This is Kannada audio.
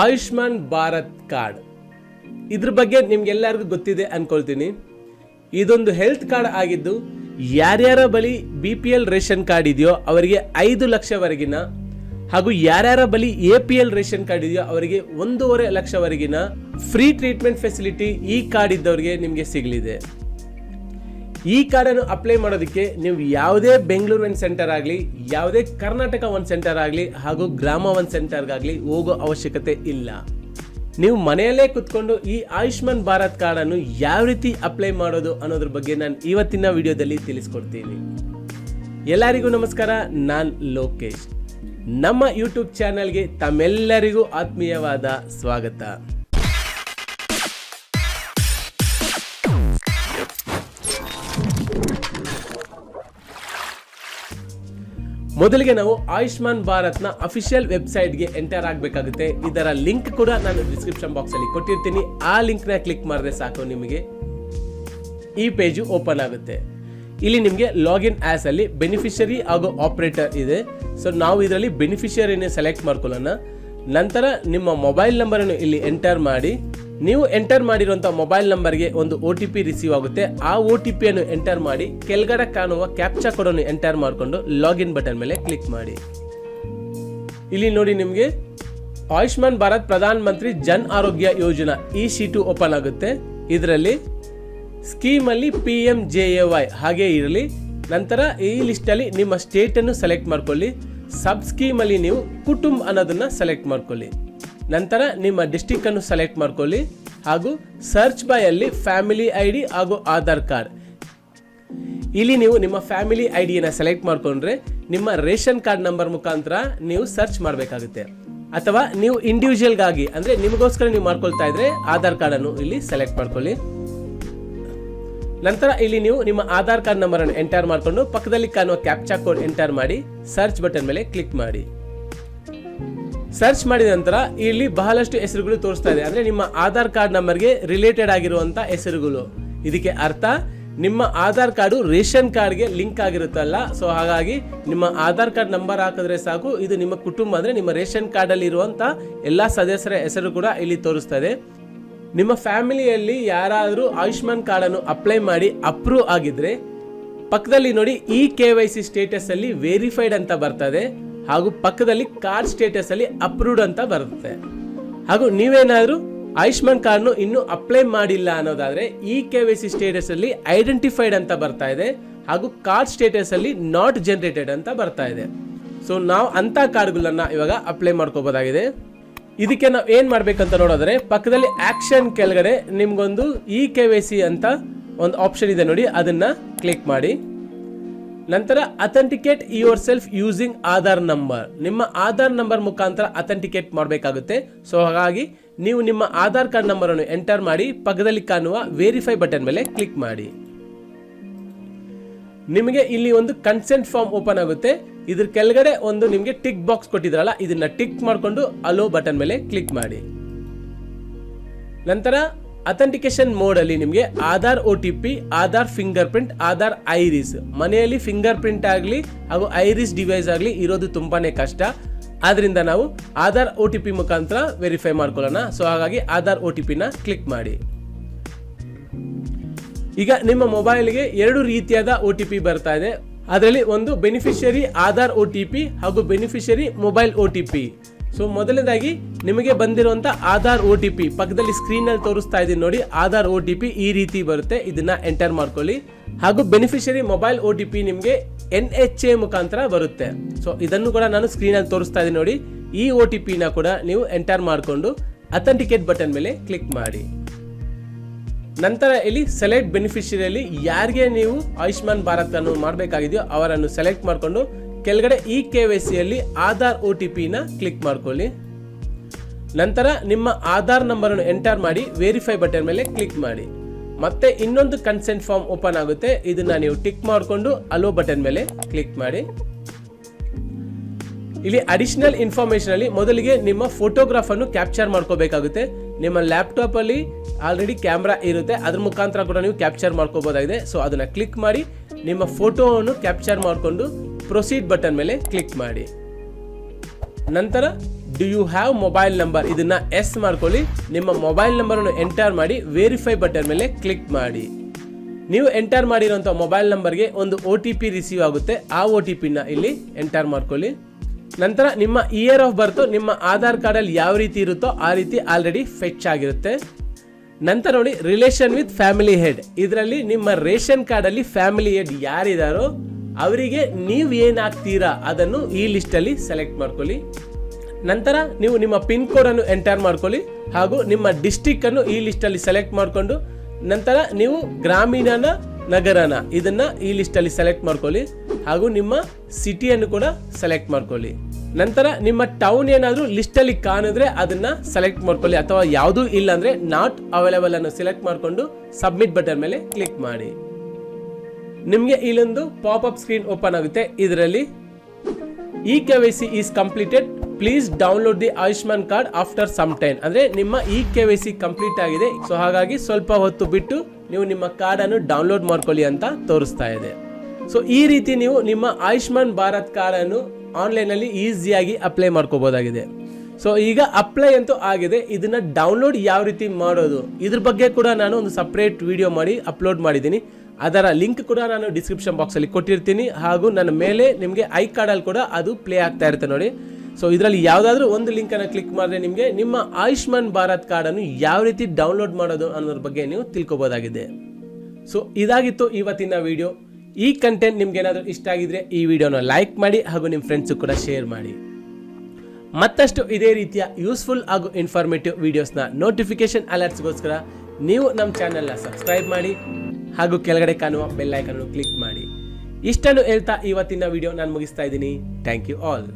ಆಯುಷ್ಮಾನ್ ಭಾರತ್ ಕಾರ್ಡ್. ಇದ್ರ ಬಗ್ಗೆ ನಿಮ್ಗೆಲ್ಲರಿಗೂ ಗೊತ್ತಿದೆ ಅನ್ಕೊಳ್ತೀನಿ. ಇದೊಂದು ಹೆಲ್ತ್ ಕಾರ್ಡ್ ಆಗಿದ್ದು, ಯಾರ್ಯಾರ ಬಳಿ B P L ration card ಇದೆಯೋ ಅವರಿಗೆ ಐದು ಲಕ್ಷವರೆಗಿನ ಹಾಗೂ ಯಾರ್ಯಾರ ಬಳಿ A P L ration card ಇದೆಯೋ ಅವರಿಗೆ ಒಂದೂವರೆ ಲಕ್ಷವರೆಗಿನ ಫ್ರೀ ಟ್ರೀಟ್ಮೆಂಟ್ ಫೆಸಿಲಿಟಿ ಈ ಕಾರ್ಡ್ ಇದ್ದವರಿಗೆ ನಿಮಗೆ ಸಿಗಲಿದೆ. ಈ ಕಾರ್ಡನ್ನು ಅಪ್ಲೈ ಮಾಡೋದಕ್ಕೆ ನೀವು ಯಾವುದೇ ಬೆಂಗಳೂರು ಒನ್ ಸೆಂಟರ್ ಆಗಲಿ, ಯಾವುದೇ ಕರ್ನಾಟಕ ಒನ್ ಸೆಂಟರ್ ಆಗಲಿ ಹಾಗೂ ಗ್ರಾಮ ಒನ್ ಸೆಂಟರ್ಗಾಗಲಿ ಹೋಗೋ ಅವಶ್ಯಕತೆ ಇಲ್ಲ. ನೀವು ಮನೆಯಲ್ಲೇ ಕುತ್ಕೊಂಡು ಈ ಆಯುಷ್ಮಾನ್ ಭಾರತ್ ಕಾರ್ಡನ್ನು ಯಾವ ರೀತಿ ಅಪ್ಲೈ ಮಾಡೋದು ಅನ್ನೋದ್ರ ಬಗ್ಗೆ ನಾನು ಇವತ್ತಿನ ವಿಡಿಯೋದಲ್ಲಿ ತಿಳಿಸ್ಕೊಡ್ತೀನಿ. ಎಲ್ಲರಿಗೂ ನಮಸ್ಕಾರ, ನಾನು ಲೋಕೇಶ್. ನಮ್ಮ ಯೂಟ್ಯೂಬ್ ಚಾನಲ್ಗೆ ತಮ್ಮೆಲ್ಲರಿಗೂ ಆತ್ಮೀಯವಾದ ಸ್ವಾಗತ. ಮೊದಲಿಗೆ ನಾವು ಆಯುಷ್ಮಾನ್ ಭಾರತ್ನ ಅಫಿಷಿಯಲ್ ವೆಬ್ಸೈಟ್ಗೆ ಎಂಟರ್ ಆಗಬೇಕಾಗುತ್ತೆ. ಇದರ ಲಿಂಕ್ ಕೂಡ ನಾನು ಡಿಸ್ಕ್ರಿಪ್ಷನ್ ಬಾಕ್ಸಲ್ಲಿ ಕೊಟ್ಟಿರ್ತೀನಿ. ಆ ಲಿಂಕ್ನ ಕ್ಲಿಕ್ ಮಾಡಿದ್ರೆ ಸಾಕು ನಿಮಗೆ. ಈ ಪೇಜು ಓಪನ್ ಆಗುತ್ತೆ. ಇಲ್ಲಿ ನಿಮಗೆ ಲಾಗಿನ್ ಆಸ್ ಅಲ್ಲಿ ಬೆನಿಫಿಷರಿ ಹಾಗೂ ಆಪರೇಟರ್ ಇದೆ. ಸೊ ನಾವು ಇದರಲ್ಲಿ ಬೆನಿಫಿಷರಿನೇ ಸೆಲೆಕ್ಟ್ ಮಾಡ್ಕೊಳ್ಳೋಣ. ನಂತರ ನಿಮ್ಮ ಮೊಬೈಲ್ ನಂಬರನ್ನು ಇಲ್ಲಿ ಎಂಟರ್ ಮಾಡಿ. ನೀವು ಎಂಟರ್ ಮಾಡಿರುವಂಥ ಮೊಬೈಲ್ ನಂಬರ್ಗೆ ಒಂದು ಒ ಟಿ ಪಿ ರಿಸೀವ್ ಆಗುತ್ತೆ. ಆ ಒ ಟಿ ಪಿಯನ್ನು ಎಂಟರ್ ಮಾಡಿ, ಕೆಳಗಡೆ ಕಾಣುವ ಕ್ಯಾಪ್ಚಾ ಕೋಡನ್ನು ಎಂಟರ್ ಮಾಡಿಕೊಂಡು ಲಾಗಿನ್ ಬಟನ್ ಮೇಲೆ ಕ್ಲಿಕ್ ಮಾಡಿ. ಇಲ್ಲಿ ನೋಡಿ ನಿಮಗೆ, ಆಯುಷ್ಮಾನ್ ಭಾರತ್ ಪ್ರಧಾನ ಮಂತ್ರಿ ಜನ್ ಆರೋಗ್ಯ ಯೋಜನಾ ಈ ಶೀಟು ಓಪನ್ ಆಗುತ್ತೆ. ಇದರಲ್ಲಿ ಸ್ಕೀಮ್ ಅಲ್ಲಿ P M J A Y ಹಾಗೆ ಇರಲಿ. ನಂತರ ಈ ಲಿಸ್ಟ್ ಅಲ್ಲಿ ನಿಮ್ಮ ಸ್ಟೇಟ್ ಅನ್ನು ಸೆಲೆಕ್ಟ್ ಮಾಡ್ಕೊಳ್ಳಿ. ಸಬ್ ಸ್ಕೀಮ್ ಅಲ್ಲಿ ನೀವು ಕುಟುಂಬ ಅನ್ನೋದನ್ನ ಸೆಲೆಕ್ಟ್ ಮಾಡ್ಕೊಳ್ಳಿ. ನಂತರ ನಿಮ್ಮ ಡಿಸ್ಟಿಕ್ ಅನ್ನು ಸೆಲೆಕ್ಟ್ ಮಾಡ್ಕೊಳ್ಳಿ ಹಾಗೂ ಸರ್ಚ್ ಬೈ ಅಲ್ಲಿ ಫ್ಯಾಮಿಲಿ ಐ ಡಿ ಹಾಗೂ ಆಧಾರ್ ಕಾರ್ಡ್ ಇಲ್ಲಿ ನೀವು ನಿಮ್ಮ ಫ್ಯಾಮಿಲಿ ಐ ಡಿಯನ್ನು ಸೆಲೆಕ್ಟ್ ಮಾಡಿಕೊಂಡ್ರೆ ನಿಮ್ಮ ರೇಷನ್ ಕಾರ್ಡ್ ನಂಬರ್ ಮುಖಾಂತರ ನೀವು ಸರ್ಚ್ ಮಾಡಬೇಕಾಗುತ್ತೆ. ಅಥವಾ ನೀವು ಇಂಡಿವಿಜುವಲ್ಗಾಗಿ ಅಂದರೆ ನಿಮಗೋಸ್ಕರ ನೀವು ಮಾಡ್ಕೊಳ್ತಾ ಇದ್ರೆ ಆಧಾರ್ ಕಾರ್ಡನ್ನು ಇಲ್ಲಿ ಸೆಲೆಕ್ಟ್ ಮಾಡ್ಕೊಳ್ಳಿ. ನಂತರ ಇಲ್ಲಿ ನೀವು ನಿಮ್ಮ ಆಧಾರ್ ಕಾರ್ಡ್ ನಂಬರ್ ಅನ್ನು ಎಂಟರ್ ಮಾಡಿಕೊಂಡು ಪಕ್ಕದಲ್ಲಿ ಕಾಣುವ ಕ್ಯಾಪ್ಚಾ ಕೋಡ್ ಎಂಟರ್ ಮಾಡಿ ಸರ್ಚ್ ಬಟನ್ ಮೇಲೆ ಕ್ಲಿಕ್ ಮಾಡಿ. ಸರ್ಚ್ ಮಾಡಿದ ನಂತರ ಇಲ್ಲಿ ಬಹಳಷ್ಟು ಹೆಸರುಗಳು ತೋರಿಸ್ತಾ ಇದೆ. ಅಂದ್ರೆ ನಿಮ್ಮ ಆಧಾರ್ ಕಾರ್ಡ್ ನಂಬರ್ಗೆ ರಿಲೇಟೆಡ್ ಆಗಿರುವಂತ ಹೆಸರುಗಳು. ಇದಕ್ಕೆ ಅರ್ಥ, ನಿಮ್ಮ ಆಧಾರ್ ಕಾರ್ಡು ರೇಷನ್ ಕಾರ್ಡ್ಗೆ ಲಿಂಕ್ ಆಗಿರುತ್ತಲ್ಲ. ಸೊ ಹಾಗಾಗಿ ನಿಮ್ಮ ಆಧಾರ್ ಕಾರ್ಡ್ ನಂಬರ್ ಹಾಕಿದ್ರೆ ಸಾಕು. ಇದು ನಿಮ್ಮ ಕುಟುಂಬ, ಅಂದರೆ ನಿಮ್ಮ ರೇಷನ್ ಕಾರ್ಡ್ ಅಲ್ಲಿ ಇರುವಂತ ಎಲ್ಲಾ ಸದಸ್ಯರ ಹೆಸರು ಕೂಡ ಇಲ್ಲಿ ತೋರಿಸ್ತದೆ ನಿಮ್ಮ ಫ್ಯಾಮಿಲಿಯಲ್ಲಿ ಯಾರಾದರೂ ಆಯುಷ್ಮಾನ್ ಕಾರ್ಡ್ ಅನ್ನು ಅಪ್ಲೈ ಮಾಡಿ ಅಪ್ರೂವ್ ಆಗಿದ್ರೆ, ಪಕ್ಕದಲ್ಲಿ ನೋಡಿ E K Y C status ಅಲ್ಲಿ ವೆರಿಫೈಡ್ ಅಂತ ಬರ್ತದೆ. ಹಾಗೂ ಪಕ್ಕದಲ್ಲಿ ಕಾರ್ಡ್ ಸ್ಟೇಟಸ್ ಅಲ್ಲಿ ಅಪ್ರೂವ್ಡ್ ಅಂತ ಬರುತ್ತೆ. ಹಾಗೂ ನೀವೇನಾದ್ರೂ ಆಯುಷ್ಮಾನ್ ಕಾರ್ಡ್ನು ಇನ್ನೂ ಅಪ್ಲೈ ಮಾಡಿಲ್ಲ ಅನ್ನೋದಾದ್ರೆ E K Y C status ಅಲ್ಲಿ ಐಡೆಂಟಿಫೈಡ್ ಅಂತ ಬರ್ತಾ ಇದೆ. ಹಾಗೂ ಕಾರ್ಡ್ ಸ್ಟೇಟಸ್ ಅಲ್ಲಿ ನಾಟ್ ಜನರೇಟೆಡ್ ಅಂತ ಬರ್ತಾ ಇದೆ. ಸೊ ನಾವು ಅಂತ ಕಾರ್ಡ್ಗಳನ್ನ ಇವಾಗ ಅಪ್ಲೈ ಮಾಡ್ಕೋಬಹುದಾಗಿದೆ ಇದಕ್ಕೆ ನಾವು ಏನ್ ಮಾಡ್ಬೇಕಂತ ನೋಡಿದ್ರೆ ಪಕ್ಕದಲ್ಲಿ ಆಕ್ಷನ್ ಕೆಳಗಡೆ ನಿಮ್ಗೊಂದು ಇ ಕೆ ವೈ ಸಿ ಅಂತ ಒಂದು ಆಪ್ಷನ್ ಇದೆ ನೋಡಿ, ಅದನ್ನ ಕ್ಲಿಕ್ ಮಾಡಿ. ನಂತರ authenticate yourself using Aadhaar number ನಿಮ್ಮ ಆಧಾರ್ ನಂಬರ್ ಮುಖಾಂತರ ಅಥೆಂಟಿಕೇಟ್ ಮಾಡಬೇಕಾಗುತ್ತೆ. ಸೊ ಹಾಗಾಗಿ ನೀವು ನಿಮ್ಮ ಆಧಾರ್ ಕಾರ್ಡ್ ನಂಬರ್ ಅನ್ನು ಎಂಟರ್ ಮಾಡಿ, ಪಕ್ಕದಲ್ಲಿ ಕಾಣುವ ವೆರಿಫೈ ಬಟನ್ ಮೇಲೆ ಕ್ಲಿಕ್ ಮಾಡಿ. ನಿಮಗೆ ಇಲ್ಲಿ ಒಂದು ಕನ್ಸೆಂಟ್ ಫಾರ್ಮ್ ಓಪನ್ ಆಗುತ್ತೆ. ಇದ್ರ ಕೆಳಗಡೆ ಒಂದು ನಿಮಗೆ ಟಿಕ್ ಬಾಕ್ಸ್ ಕೊಟ್ಟಿದ್ರಲ್ಲ, ಇದನ್ನ ಟಿಕ್ ಮಾಡಿಕೊಂಡು ಅಲೋ ಬಟನ್ ಮೇಲೆ ಕ್ಲಿಕ್ ಮಾಡಿ. ನಂತರ ಅಥೆಂಟಿಕೇಶನ್ ಮೋಡ್ ಅಲ್ಲಿ ನಿಮಗೆ Aadhaar O T P Aadhaar fingerprint Aadhaar iris ಮನೆಯಲ್ಲಿ ಫಿಂಗರ್ ಪ್ರಿಂಟ್ ಆಗಲಿ ಹಾಗೂ ಐರಿಸ್ ಡಿವೈಸ್ ಆಗಲಿ ಇರೋದು ತುಂಬಾನೇ ಕಷ್ಟ. ಆದ್ರಿಂದ ನಾವು ಆಧಾರ್ ಒ ಟಿ ಪಿ ಮುಖಾಂತರ ವೆರಿಫೈ ಮಾಡ್ಕೊಳ್ಳೋಣ. ಸೊ ಹಾಗಾಗಿ ಆಧಾರ್ ಒ ಟಿ ಪಿನ ಕ್ಲಿಕ್ ಮಾಡಿ. ಈಗ ನಿಮ್ಮ ಮೊಬೈಲ್ಗೆ ಎರಡು ರೀತಿಯಾದ ಒ ಟಿ ಪಿ ಬರ್ತಾ ಇದೆ. ಅದರಲ್ಲಿ ಒಂದು beneficiary Aadhaar O T P ಹಾಗೂ beneficiary mobile O T P so ಮೊದಲನೇದಾಗಿ ನಿಮಗೆ ಬಂದಿರುವಂಥ ಆಧಾರ್ ಒ ಟಿ ಪಿ ಪಕ್ಕದಲ್ಲಿ ಸ್ಕ್ರೀನ್ ಅಲ್ಲಿ ತೋರಿಸ್ತಾ ಇದ್ದೀನಿ ನೋಡಿ, ಆಧಾರ್ ಒ ಟಿ ಪಿ ಈ ರೀತಿ ಬರುತ್ತೆ. ಇದನ್ನ ಎಂಟರ್ ಮಾಡ್ಕೊಳ್ಳಿ. ಹಾಗೂ beneficiary mobile O T P ನಿಮಗೆ ಎನ್ ಎಚ್ ಎ ಮುಖಾಂತರ ಬರುತ್ತೆ. ಸೊ ಇದನ್ನು ಕೂಡ ನಾನು ಸ್ಕ್ರೀನ್ ಅಲ್ಲಿ ತೋರಿಸ್ತಾ ಇದ್ದೀನಿ ನೋಡಿ. ಈ ಒ ಟಿ ಪಿನ ಕೂಡ ನೀವು ಎಂಟರ್ ಮಾಡಿಕೊಂಡು ಅಥೆಂಟಿಕೇಟ್ ಬಟನ್ ಮೇಲೆ ಕ್ಲಿಕ್ ಮಾಡಿ. ನಂತರ ಇಲ್ಲಿ ಸೆಲೆಕ್ಟ್ ಬೆನಿಫಿಷರಿಯಲ್ಲಿ ಯಾರಿಗೆ ನೀವು ಆಯುಷ್ಮಾನ್ ಭಾರತ್ ಅನ್ನು ಮಾಡಬೇಕಾಗಿದೆಯೋ ಅವರನ್ನು ಸೆಲೆಕ್ಟ್ ಮಾಡಿಕೊಂಡು ಕೆಳಗಡೆ ಇ ಕೆ ವೈ ಸಿಯಲ್ಲಿ ಆಧಾರ್ ಒ ಟಿ ಪಿನ ಕ್ಲಿಕ್ ಮಾಡ್ಕೊಳ್ಳಿ. ನಂತರ ನಿಮ್ಮ ಆಧಾರ್ ನಂಬರ್ ಅನ್ನು ಎಂಟರ್ ಮಾಡಿ ವೆರಿಫೈ ಬಟನ್ ಮೇಲೆ ಕ್ಲಿಕ್ ಮಾಡಿ. ಮತ್ತೆ ಇನ್ನೊಂದು ಕನ್ಸೆಂಟ್ ಫಾರ್ಮ್ ಓಪನ್ ಆಗುತ್ತೆ, ಇದನ್ನ ನೀವು ಟಿಕ್ ಮಾಡಿಕೊಂಡು ಅಲೋ ಬಟನ್ ಮೇಲೆ ಕ್ಲಿಕ್ ಮಾಡಿ. ಇಲ್ಲಿ ಅಡಿಷನಲ್ ಇನ್ಫಾರ್ಮೇಶನ್ ಅಲ್ಲಿ ಮೊದಲಿಗೆ ನಿಮ್ಮ ಫೋಟೋಗ್ರಾಫ್ ಅನ್ನು ಕ್ಯಾಪ್ಚರ್ ಮಾಡ್ಕೋಬೇಕಾಗುತ್ತೆ. ನಿಮ್ಮ ಲ್ಯಾಪ್ಟಾಪ್ ಅಲ್ಲಿ ಆಲ್ರೆಡಿ ಕ್ಯಾಮ್ರಾ ಇರುತ್ತೆ, ಅದ್ರ ಮುಖಾಂತರ ಕೂಡ ನೀವು ಕ್ಯಾಪ್ಚರ್ ಮಾಡ್ಕೋಬಹುದಾಗಿದೆ ಸೊ ಅದನ್ನ ಕ್ಲಿಕ್ ಮಾಡಿ ನಿಮ್ಮ ಫೋಟೋವನ್ನು ಕ್ಯಾಪ್ಚರ್ ಮಾಡಿಕೊಂಡು ಪ್ರೊಸೀಡ್ ಬಟನ್ ಮೇಲೆ ಕ್ಲಿಕ್ ಮಾಡಿ. ನಂತರ do you have mobile number ಇದನ್ನ ಎಸ್ ಮಾಡ್ಕೊಳ್ಳಿ. ನಿಮ್ಮ ಮೊಬೈಲ್ ನಂಬರನ್ನು ಎಂಟರ್ ಮಾಡಿ ವೆರಿಫೈ ಬಟನ್ ಮೇಲೆ ಕ್ಲಿಕ್ ಮಾಡಿ. ನೀವು ಎಂಟರ್ ಮಾಡಿರೋಂಥ ಮೊಬೈಲ್ ನಂಬರ್ಗೆ ಒಂದು ಒ ಟಿ ಪಿ ರಿಸೀವ್ ಆಗುತ್ತೆ. ಆ ಒ ಟಿ ಪಿನ ಇಲ್ಲಿ ಎಂಟರ್ ಮಾಡ್ಕೊಳ್ಳಿ. ನಂತರ, ನಿಮ್ಮ ಇಯರ್ ಆಫ್ ಬರ್ತು ನಿಮ್ಮ ಆಧಾರ್ ಕಾರ್ಡಲ್ಲಿ ಯಾವ ರೀತಿ ಇರುತ್ತೋ ಆ ರೀತಿ ಆಲ್ರೆಡಿ ಫೆಚ್ ಆಗಿರುತ್ತೆ. ನಂತರ ನೋಡಿ ರಿಲೇಷನ್ ವಿತ್ ಫ್ಯಾಮಿಲಿ ಹೆಡ್ ಇದರಲ್ಲಿ ನಿಮ್ಮ ರೇಷನ್ ಕಾರ್ಡಲ್ಲಿ ಫ್ಯಾಮಿಲಿ ಹೆಡ್ ಯಾರಿದಾರೋ ಅವರಿಗೆ ನೀವು ಏನಾಗ್ತೀರಾ ಅದನ್ನು ಈ ಲಿಸ್ಟಲ್ಲಿ ಸೆಲೆಕ್ಟ್ ಮಾಡ್ಕೊಳ್ಳಿ. ನಂತರ ನೀವು ನಿಮ್ಮ ಪಿನ್ ಕೋಡ್ ಅನ್ನು ಎಂಟರ್ ಮಾಡ್ಕೊಳ್ಳಿ ಹಾಗೂ ನಿಮ್ಮ ಡಿಸ್ಟಿಕ್ ಅನ್ನು ಈ ಲಿಸ್ಟ್ ಅಲ್ಲಿ ಸೆಲೆಕ್ಟ್ ಮಾಡಿಕೊಂಡು ನಂತರ ನೀವು ಗ್ರಾಮೀಣನ ನಗರನ ಇದನ್ನ ಈ ಲಿಸ್ಟ್ ಅಲ್ಲಿ ಸೆಲೆಕ್ಟ್ ಮಾಡ್ಕೊಳ್ಳಿ ಹಾಗೂ ನಿಮ್ಮ ಸಿಟಿಯನ್ನು ಕೂಡ ಸೆಲೆಕ್ಟ್ ಮಾಡ್ಕೊಳ್ಳಿ. ನಂತರ ನಿಮ್ಮ ಟೌನ್ ಏನಾದರೂ ಲಿಸ್ಟ್ ಅಲ್ಲಿ ಕಾಣಿದ್ರೆ ಅದನ್ನ ಸೆಲೆಕ್ಟ್ ಮಾಡ್ಕೊಳ್ಳಿ ಅಥವಾ ಯಾವುದೂ ಇಲ್ಲ ಅಂದ್ರೆ ನಾಟ್ ಅವೈಲೇಬಲ್ ಅನ್ನು ಸೆಲೆಕ್ಟ್ ಮಾಡಿಕೊಂಡು ಸಬ್ಮಿಟ್ ಬಟನ್ ಮೇಲೆ ಕ್ಲಿಕ್ ಮಾಡಿ. ನಿಮಗೆ ಇಲ್ಲೊಂದು ಪಾಪ್ ಅಪ್ ಸ್ಕ್ರೀನ್ ಓಪನ್ ಆಗುತ್ತೆ. ಇದರಲ್ಲಿ E K Y C is completed please download the Ayushman card after some time ಅಂದ್ರೆ ನಿಮ್ಮ E K Y C complete ಆಗಿದೆ. ಸೊ ಹಾಗಾಗಿ ಸ್ವಲ್ಪ ಹೊತ್ತು ಬಿಟ್ಟು ನೀವು ನಿಮ್ಮ ಕಾರ್ಡನ್ನು ಡೌನ್ಲೋಡ್ ಮಾಡ್ಕೊಳ್ಳಿ ಅಂತ ತೋರಿಸ್ತಾ ಇದೆ. ಸೊ ಈ ರೀತಿ ನೀವು ನಿಮ್ಮ ಆಯುಷ್ಮಾನ್ ಭಾರತ್ ಕಾರ್ಡನ್ನು ಆನ್ಲೈನಲ್ಲಿ ಈಸಿಯಾಗಿ ಅಪ್ಲೈ ಮಾಡ್ಕೋಬೋದಾಗಿದೆ. ಸೊ ಈಗ ಅಪ್ಲೈ ಅಂತೂ ಆಗಿದೆ. ಇದನ್ನ ಡೌನ್ಲೋಡ್ ಯಾವ ರೀತಿ ಮಾಡೋದು? ಇದ್ರ ಬಗ್ಗೆ ಕೂಡ ನಾನು ಒಂದು ಸಪ್ರೇಟ್ ವಿಡಿಯೋ ಮಾಡಿ ಅಪ್ಲೋಡ್ ಮಾಡಿದ್ದೀನಿ. ಅದರ ಲಿಂಕ್ ಕೂಡ ನಾನು ಡಿಸ್ಕ್ರಿಪ್ಷನ್ ಬಾಕ್ಸ್ ಅಲ್ಲಿ ಕೊಟ್ಟಿರ್ತೀನಿ. ಹಾಗೂ ನನ್ನ ಮೇಲೆ ನಿಮಗೆ ಐ ಕಾರ್ಡಲ್ಲಿ ಕೂಡ ಅದು ಪ್ಲೇ ಆಗ್ತಾ ಇರುತ್ತೆ ನೋಡಿ. ಸೊ ಇದರಲ್ಲಿ ಯಾವುದಾದ್ರೂ ಒಂದು ಲಿಂಕ್ ಅನ್ನು ಕ್ಲಿಕ್ ಮಾಡಿದ್ರೆ ನಿಮಗೆ ನಿಮ್ಮ ಆಯುಷ್ಮಾನ್ ಭಾರತ್ ಕಾರ್ಡ್ ಅನ್ನು ಯಾವ ರೀತಿ ಡೌನ್ಲೋಡ್ ಮಾಡೋದು ಅನ್ನೋದ್ರ ಬಗ್ಗೆ ನೀವು ತಿಳ್ಕೊಬೋದಾಗಿದೆ. ಸೊ ಇದಾಗಿತ್ತು ಇವತ್ತಿನ ವಿಡಿಯೋ ಈ ಕಂಟೆಂಟ್ ನಿಮ್ಗೆ ಏನಾದರೂ ಇಷ್ಟ ಆಗಿದ್ರೆ ಈ ವಿಡಿಯೋನ ಲೈಕ್ ಮಾಡಿ ಹಾಗೂ ನಿಮ್ಮ ಫ್ರೆಂಡ್ಸು ಕೂಡ ಶೇರ್ ಮಾಡಿ. ಮತ್ತಷ್ಟು ಇದೇ ರೀತಿಯ ಯೂಸ್ಫುಲ್ ಹಾಗೂ ಇನ್ಫಾರ್ಮೇಟಿವ್ ವಿಡಿಯೋಸ್ನ ನೋಟಿಫಿಕೇಶನ್ ಅಲರ್ಟ್ಸ್ಗೋಸ್ಕರ ನೀವು ನಮ್ಮ ಚಾನೆಲ್ನ ಸಬ್ಸ್ಕ್ರೈಬ್ ಮಾಡಿ. ಹಾಗೂ ಕೆಳಗಡೆ ಕಾಣುವ ಬೆಲ್ಲೈಕನ್ನು ಕ್ಲಿಕ್ ಮಾಡಿ. ಇಷ್ಟನ್ನು ಹೇಳ್ತಾ ಇವತ್ತಿನ ವಿಡಿಯೋ ನಾನು ಮುಗಿಸ್ತಾ ಇದ್ದೀನಿ. Thank you all.